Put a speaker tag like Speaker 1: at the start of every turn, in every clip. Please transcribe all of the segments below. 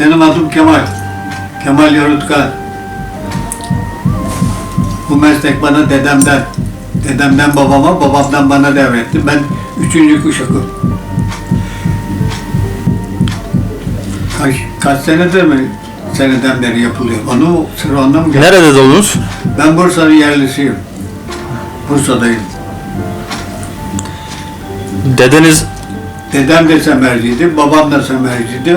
Speaker 1: Benim adım Kemal. Kemal Yorutkan. Bu meslek bana dedemden, dedemden babama, babamdan bana devretti. Ben üçüncü kuşakım. Kaç, kaç senedir mi seneden beri yapılıyor? Onu sıra onda mı geldi?
Speaker 2: Nerede doğdunuz?
Speaker 1: Ben Bursa'nın yerlisiyim. Bursa'dayım.
Speaker 2: Dedeniz
Speaker 1: Dedem de semerciydi, babam da semerciydi.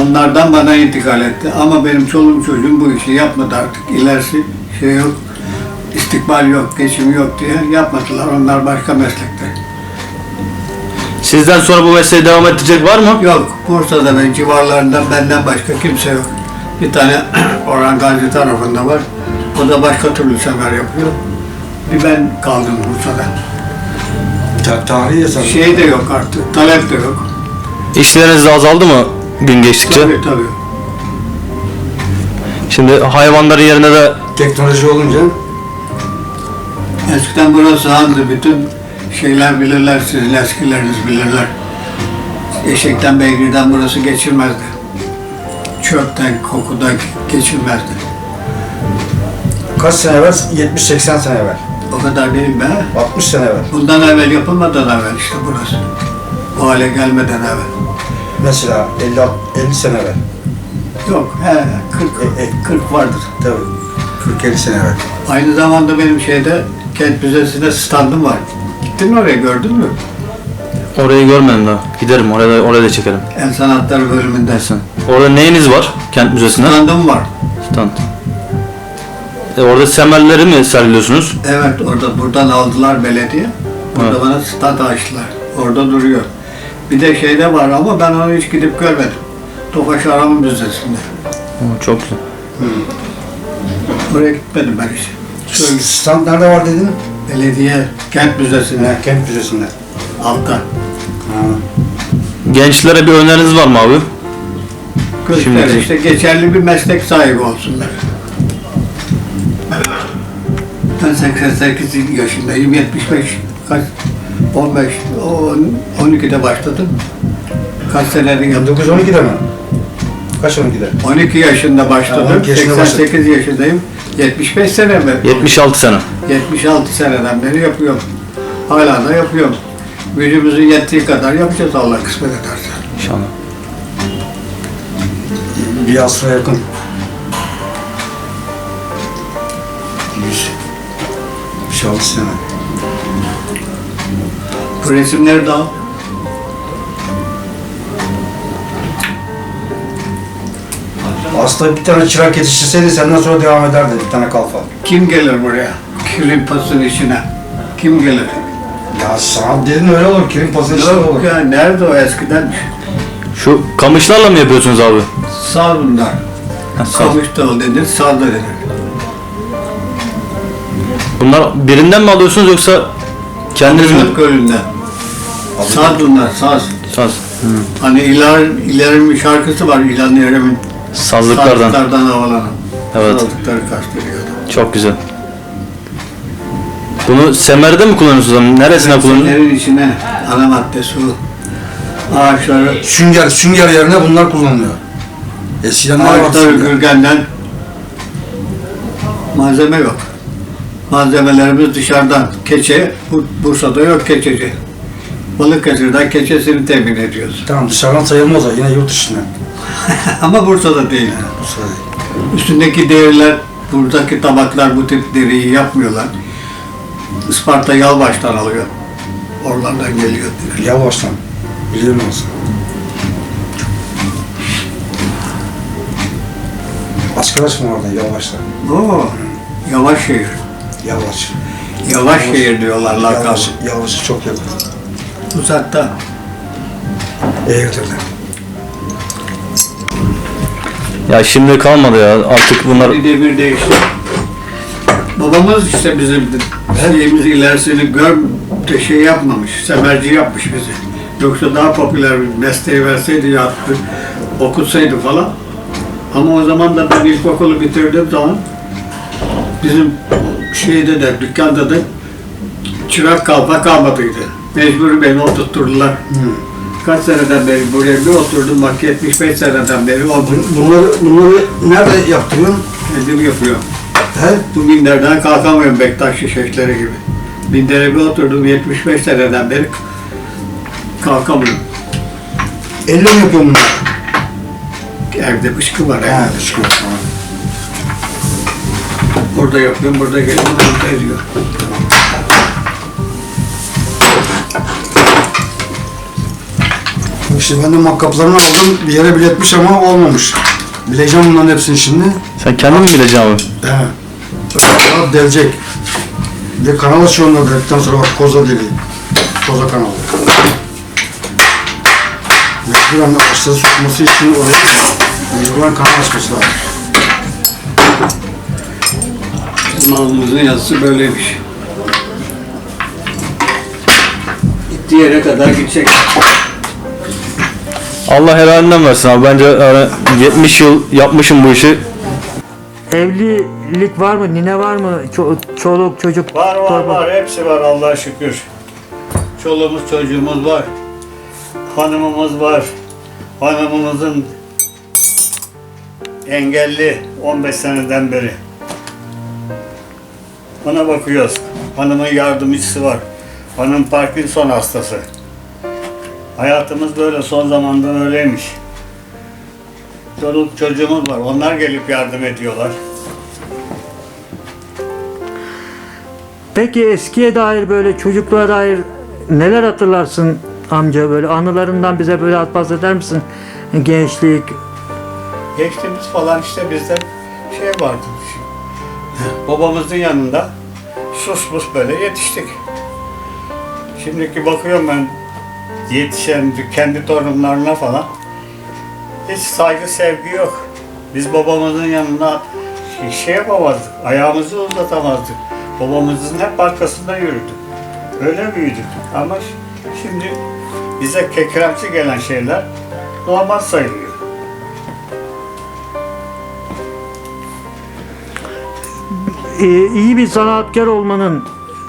Speaker 1: Onlardan bana intikal etti. Ama benim çoluğum çocuğum bu işi yapmadı artık. İlerisi şey yok, istikbal yok, geçim yok diye yapmadılar. Onlar başka meslekte.
Speaker 2: sizden sonra bu mesleği devam ettirecek var mı?
Speaker 1: Yok, Bursa'da ve civarlarında benden başka kimse yok. Bir tane Orhan Gazi tarafında var. O da başka türlü semer yapıyor. Bir ben kaldım Bursa'da.
Speaker 3: Ta tarihi yazar.
Speaker 1: Şey de yok artık, talep de yok.
Speaker 2: İşleriniz de azaldı mı gün geçtikçe?
Speaker 1: Tabii tabii.
Speaker 2: Şimdi hayvanların yerine de
Speaker 3: Teknoloji olunca
Speaker 1: Eskiden burası handı. Bütün şeyler bilirler, sizin eskileriniz bilirler. Eşekten beygirden burası geçilmezdi. Çöpten, kokudan geçilmezdi.
Speaker 3: kaç sene evvel? 70-80 sene evvel.
Speaker 1: O kadar değil be.
Speaker 3: 60 sene evvel.
Speaker 1: Bundan evvel yapılmadan evvel işte burası. O hale gelmeden evvel.
Speaker 3: Mesela 50, 50 sene evvel.
Speaker 1: Yok, he, 40,
Speaker 3: E, e.
Speaker 1: 40 vardır.
Speaker 3: Tabii. 40-50 sene evvel.
Speaker 1: Aynı zamanda benim şeyde, Kent Müzesi'nde standım var. Gittin mi oraya, gördün mü?
Speaker 2: orayı görmedim daha. Giderim oraya da, oraya da çekelim.
Speaker 1: El Sanatları bölümünde.
Speaker 2: Neyse. Orada neyiniz var kent müzesinde?
Speaker 1: Standım var.
Speaker 2: Stand. E, orada semerleri mi sergiliyorsunuz?
Speaker 1: Evet orada buradan aldılar belediye. Burada
Speaker 2: Evet.
Speaker 1: bana stat açtılar. Orada duruyor. Bir de şeyde var ama ben onu hiç gidip görmedim. Tofaş Aram'ın Müzesi'nde.
Speaker 2: Oo, çok güzel.
Speaker 1: Oraya gitmedim ben hiç. Şöyle
Speaker 3: Stand nerede var dedin?
Speaker 1: belediye kent müzesinde
Speaker 3: Kent Müzesi'nde.
Speaker 1: altta.
Speaker 3: Ha.
Speaker 2: Gençlere bir öneriniz var mı abi? Şimdi-
Speaker 1: işte geçerli bir meslek sahibi olsunlar. Ben 88 yaşındayım, 75, kaç, 15, on- 12'de başladım. Kaç senedir yaptım?
Speaker 3: 1912'de mi? Kaç 12'de?
Speaker 1: 12 yaşında başladım,
Speaker 3: Ha, 12 yaşında
Speaker 1: 88 yaşındayım. 75 sene mi?
Speaker 2: 76 sene.
Speaker 1: 76 seneden beri yapıyorum. Hala da yapıyorum. Gücümüzün yettiği kadar yapacağız Allah kısmet ederse.
Speaker 2: İnşallah.
Speaker 3: Bir asra yakın. 100. 76 sene.
Speaker 1: Resimleri de al.
Speaker 3: Aslında bir tane çırak yetiştirseydi senden sonra devam ederdi bir tane kalfa.
Speaker 1: Kim gelir buraya? Kirin pasın içine. Kim gelir?
Speaker 3: Ya sanat dedin öyle olur. Kirin işte
Speaker 1: Yok
Speaker 3: olur.
Speaker 1: ya nerede o eskiden?
Speaker 2: Şu kamışlarla mı yapıyorsunuz abi?
Speaker 1: Sağ bunlar.
Speaker 2: Ha, sağ.
Speaker 1: Kamış dalı denir, sağ da denir.
Speaker 2: Bunlar birinden mi alıyorsunuz yoksa kendiniz mi?
Speaker 1: Gölü'nden. Saz bunlar, saz.
Speaker 2: Saz.
Speaker 1: Hani İlhan, İlhan'ın bir şarkısı var, İlhan Yerem'in.
Speaker 2: Sazlıklardan.
Speaker 1: Sazlıklardan havalanan.
Speaker 2: Evet.
Speaker 1: Sazlıkları kastediyordu.
Speaker 2: Çok güzel. Bunu semerde mi kullanıyorsunuz? abi? Neresine kullanıyorsunuz?
Speaker 1: Resimlerin içine ana madde su. Ağaçları,
Speaker 3: Sünger, sünger yerine bunlar kullanılıyor. Eskiden ne
Speaker 1: ağaçları gürgenden malzeme yok. Malzemelerimiz dışarıdan. Keçe, Bu- Bursa'da yok keçeci. Balıkesir'den keçesini temin ediyoruz.
Speaker 3: Tamam dışarıdan sayılmaz o yine yurt dışından.
Speaker 1: Ama Bursa'da değil.
Speaker 3: Bu sırada değil.
Speaker 1: Üstündeki devirler, buradaki tabaklar bu tip deriyi yapmıyorlar. Isparta Yalvaç'tan alıyor. Oralardan geliyor.
Speaker 3: Yavaştan. Biliyorum olsun. Askaraş mı orada yavaştan?
Speaker 1: Oo, yavaş şehir.
Speaker 3: Yavaş.
Speaker 1: Yavaş şehir diyorlar lakabı.
Speaker 3: Yavaş, yavaş çok yakın.
Speaker 1: Uzakta.
Speaker 3: Eğirdir'de.
Speaker 2: Ya şimdi kalmadı ya. Artık bunlar
Speaker 1: Bir devir değişti. Babamız işte bizim şeyimiz ilerisini gör şey yapmamış, semerci yapmış bizi. Yoksa daha popüler bir mesleği verseydi ya okutsaydı falan. Ama o zaman da ben ilkokulu bitirdiğim zaman bizim şeyde de dükkanda da çırak kalfa kalmadıydı. Mecbur beni oturtturdular. kaç seneden beri buraya bir oturdum bak 75 seneden beri o
Speaker 3: Bunları, bunları nerede yaptırıyorsun?
Speaker 1: kendim yapıyorum.
Speaker 3: He?
Speaker 1: Bu minderden kalkamıyorum Bektaş şişeşleri gibi. Mindere bir oturdum 75 seneden beri kalkamıyorum.
Speaker 3: Elle mi yapıyorsun bunları?
Speaker 1: Evde bışkı var
Speaker 3: Ha, teşekkür ederim.
Speaker 1: Burada yapıyorum, burada geliyorum, burada ediyor.
Speaker 3: İşte ben de makkaplarını aldım. Bir yere biletmiş ama olmamış. Bileceğim bunların hepsini şimdi.
Speaker 2: Sen kendin mi bileceksin abi?
Speaker 3: He. Rahat delecek. Bir de kanal açıyor onlar dedikten sonra bak koza deliği. Koza kanalı. Mecburen aşağı sokması için oraya mecburen kanal açması lazım.
Speaker 1: Malımızın yazısı böyleymiş. Gittiği yere kadar gidecek.
Speaker 2: Allah helalinden versin abi. Bence yani 70 yıl yapmışım bu işi.
Speaker 4: Evlilik var mı? Nine var mı? Ço- çoluk çocuk.
Speaker 1: Var var
Speaker 4: torba-
Speaker 1: var, hepsi var Allah'a şükür. Çoluğumuz çocuğumuz var. Hanımımız var. Hanımımızın engelli 15 seneden beri. Ona bakıyoruz. Hanımın yardımcısı var. Hanım Parkinson hastası. Hayatımız böyle son zamanda öyleymiş. Çoluk çocuğumuz var. Onlar gelip yardım ediyorlar.
Speaker 4: Peki eskiye dair böyle çocukluğa dair neler hatırlarsın amca böyle anılarından bize böyle bahseder misin? Gençlik.
Speaker 1: Geçtiğimiz falan işte bizde şey vardı. Babamızın yanında sus pus böyle yetiştik. Şimdiki bakıyorum ben yetişen kendi torunlarına falan hiç saygı sevgi yok. Biz babamızın yanında şey yapamazdık, ayağımızı uzatamazdık. Babamızın hep arkasında yürüdük. Öyle büyüdük. Ama şimdi bize kekremsi gelen şeyler normal sayılıyor.
Speaker 4: İyi bir sanatkar olmanın,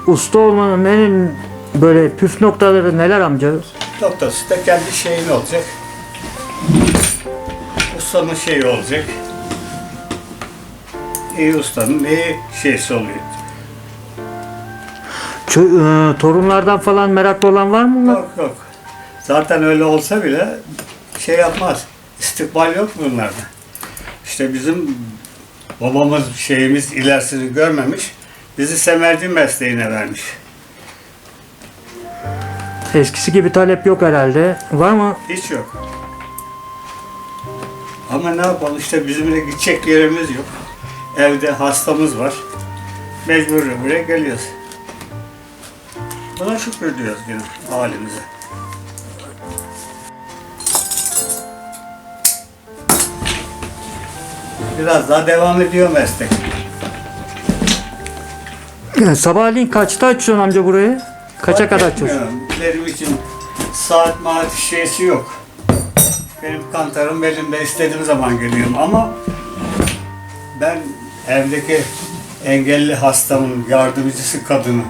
Speaker 4: usta olmanın en böyle püf noktaları neler amca?
Speaker 1: Noktası da kendi şeyin olacak. Ustanın şeyi olacak. İyi ustanın iyi şeysi oluyor.
Speaker 4: Ço- e, torunlardan falan meraklı olan var mı?
Speaker 1: Yok yok. Zaten öyle olsa bile şey yapmaz. İstikbal yok bunlarda. İşte bizim babamız şeyimiz ilerisini görmemiş. Bizi semerci mesleğine vermiş.
Speaker 4: Eskisi gibi talep yok herhalde. Var mı?
Speaker 1: Hiç yok. Ama ne yapalım işte bizim de gidecek yerimiz yok. Evde hastamız var. Mecbur buraya geliyoruz. Buna şükrediyoruz yine halimize. Biraz daha devam ediyor meslek.
Speaker 4: E, Sabahleyin kaçta açıyorsun amca burayı? Kaça kadar
Speaker 1: etmiyorum. Benim için saat maat şeysi yok. Benim kantarım elimde istediğim zaman geliyorum ama ben evdeki engelli hastamın yardımcısı kadını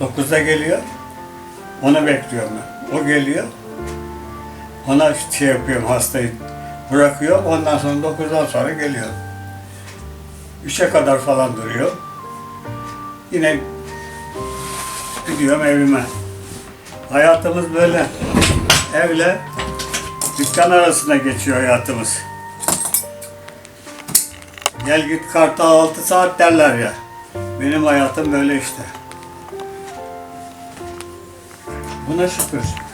Speaker 1: 9'da geliyor. Onu bekliyorum ben. O geliyor. Ona şey yapıyorum hastayı bırakıyor. Ondan sonra 9'dan sonra geliyor. 3'e kadar falan duruyor. Yine gidiyorum evime. Hayatımız böyle evle dükkan arasında geçiyor hayatımız. Gel git kartal 6 saat derler ya. Benim hayatım böyle işte. Buna şükür.